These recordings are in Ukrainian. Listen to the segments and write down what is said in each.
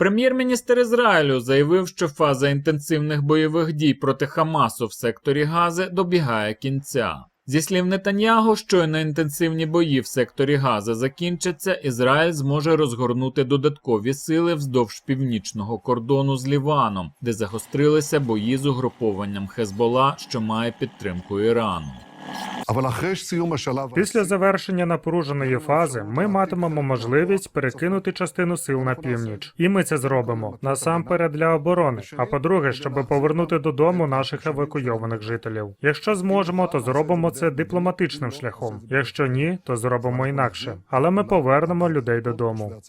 Прем'єр-міністр Ізраїлю заявив, що фаза інтенсивних бойових дій проти Хамасу в секторі Гази добігає кінця. Зі слів Нетаньягу, щойно інтенсивні бої в секторі Гази закінчаться, Ізраїль зможе розгорнути додаткові сили вздовж північного кордону з Ліваном, де загострилися бої з угрупованням Хезбола, що має підтримку Ірану. Після завершення напруженої фази ми матимемо можливість перекинути частину сил на північ, і ми це зробимо насамперед для оборони. А по-друге, щоб повернути додому наших евакуйованих жителів. Якщо зможемо, то зробимо це дипломатичним шляхом. Якщо ні, то зробимо інакше. Але ми повернемо людей додому.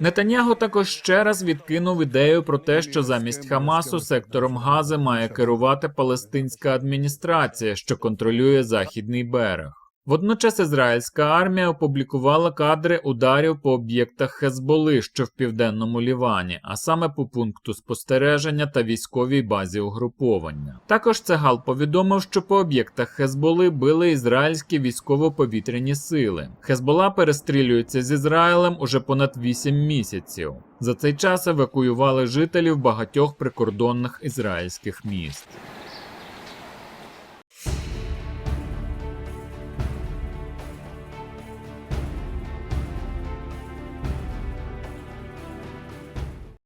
Нетаньяго також ще раз відкинув ідею про те, що замість Хамасу сектором Гази має керувати палестинська адміністрація, що контролює західний берег. Водночас ізраїльська армія опублікувала кадри ударів по об'єктах Хезболи, що в південному Лівані, а саме по пункту спостереження та військовій базі угруповання. Також Цегал повідомив, що по об'єктах Хезболи били ізраїльські військово-повітряні сили. Хезбола перестрілюється з Ізраїлем уже понад 8 місяців. За цей час евакуювали жителів багатьох прикордонних ізраїльських міст.